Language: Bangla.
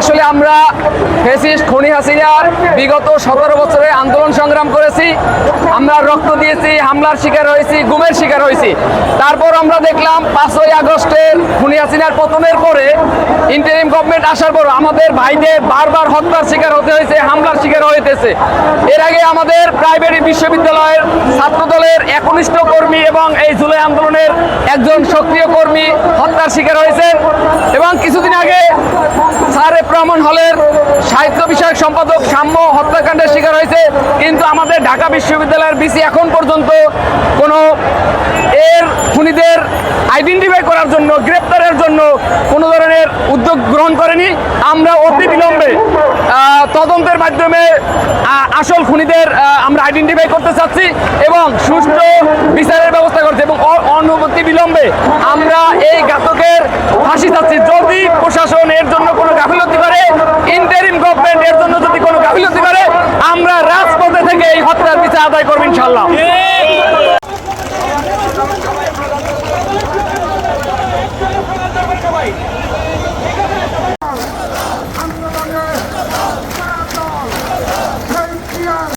আসলে আমরা ফেসিস্ট খনি হাসিনার বিগত সতেরো বছরে আন্দোলন সংগ্রাম করেছি। আমরা রক্ত দিয়েছি, হামলার শিকার হয়েছি, গুমের শিকার হয়েছি। তারপর আমরা দেখলাম পাঁচই আগস্টের খুনি হাসিনার পতনের পরে ইন্টারিম গভর্নমেন্ট আসার পর আমাদের ভাইদের বারবার হত্যার শিকার হতে হয়েছে, হামলার শিকার হইতেছে। এর আগে আমাদের প্রাইভেট বিশ্ববিদ্যালয়ের ছাত্র দলের একনিষ্ঠ কর্মী এবং এই জুলাই আন্দোলনের একজন সক্রিয় কর্মী হত্যার শিকার হয়েছেন এবং কিছুদিন আগে স্যার এফ রহমান হলের সাহিত্য বিষয়ক সম্পাদক সাম্য হত্যাকাণ্ডের শিকার হয়েছে। কিন্তু আমাদের ঢাকা বিশ্ববিদ্যালয়ের বিসি এখন পর্যন্ত কোনো এর খুনিদের আইডেন্টিফাই করার জন্য, গ্রেপ্তারের জন্য আমরা অতি বিলম্বে তদন্তের মাধ্যমে আসল খুনিদের আমরা আইডেন্টিফাই করতে চাচ্ছি এবং সুষ্ঠু বিচারের ব্যবস্থা করছি এবং অনুমতি বিলম্বে আমরা এই ঘাতকের ফাঁসি চাচ্ছি যদি প্রশাসন এর জন্য কোনো গাফিলতি করে ইন্টারিম গভর্নমেন্ট এর জন্য যদি কোনো গাফিলতি করে আমরা রাজপথে থেকে এই হত্যার বিচার আদায় করব ইনশাল্লাহ